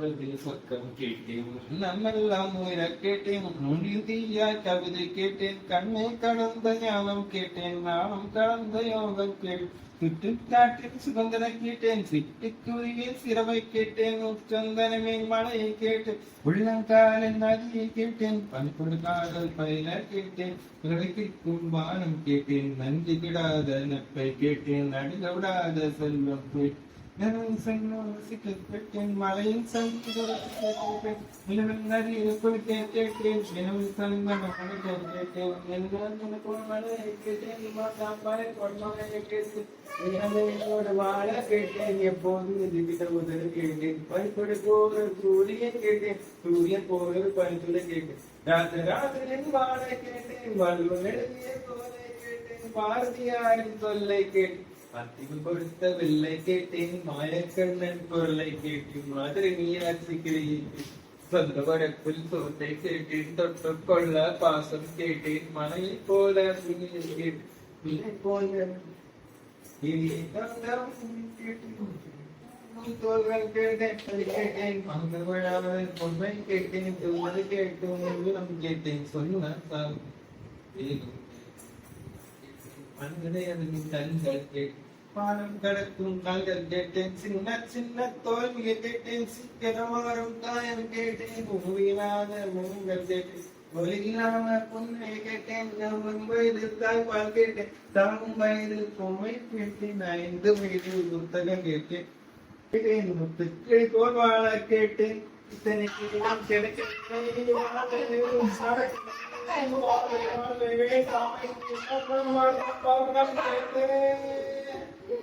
சொல்வதில் சொர்க்கம் கேட்டேன் நம்மெல்லாம் உயிர கேட்டேன் நுண்ணியா கவிதை கேட்டேன் கண்ணை கடந்த ஞானம் கேட்டேன் நானும் கடந்த யோகம் கேட்டேன் சுற்றுக்காட்டில் சுதந்திர கேட்டேன் சிட்டுக்குருவிய சிறவை கேட்டேன் உச்சந்தனமே மழையை கேட்டேன் உள்ளங்காலின் நதியை கேட்டேன் பண்புடு காதல் பயில கேட்டேன் பிறகு கும்பானம் கேட்டேன் நன்றி கிடாத நட்பை கேட்டேன் நடுக விடாத செல்வம் கேட்டேன் நிலவின் செங்கோல் ரசிக்கப் கேட்டேன் வாழ கேட்டேன் உதவி கேட்டேன் போகிற கேட்டேன் போகிற கேட்டேன் ராத்திரி வாழ கேட்டேன் பாரதியாரின் தொல்லை கேட்டேன் அத்திகள் கொடுத்த வெள்ளை கேட்டேன் மாயக்கண்ணன் பொருளை கேட்டேன் மாதிரி மீனாட்சி கிரியை சொந்த வடப்பில் சோத்தை கேட்டேன் தொட்டு கொள்ள பாசம் கேட்டேன் மலையை போல புனியை கேட்டேன் விலை போல இனிய தந்தம் கேட்டேன் தோல்கள் கேட்டேன் அது வேகும் கண்கள் கேட்டேன் பாலம் கடக்கும் கால்கள் கேட்டேன். சின்ன சின்ன தோல்வியை கேட்டேன். சீக்கிரம் காயம் கேட்டேன். உயிராத முகங்கள் கேட்டேன். கேட்டேன். தாய்ப்பால் கேட்டேன். பொம்மை கேட்டேன் ஐந்து புத்தகம் கேட்டேன். முத்துக்கள் கேட்டேன். then if you want to give it to me, you want to do it, start and walk it on the green side, you want to learn more about the world, you want to do it.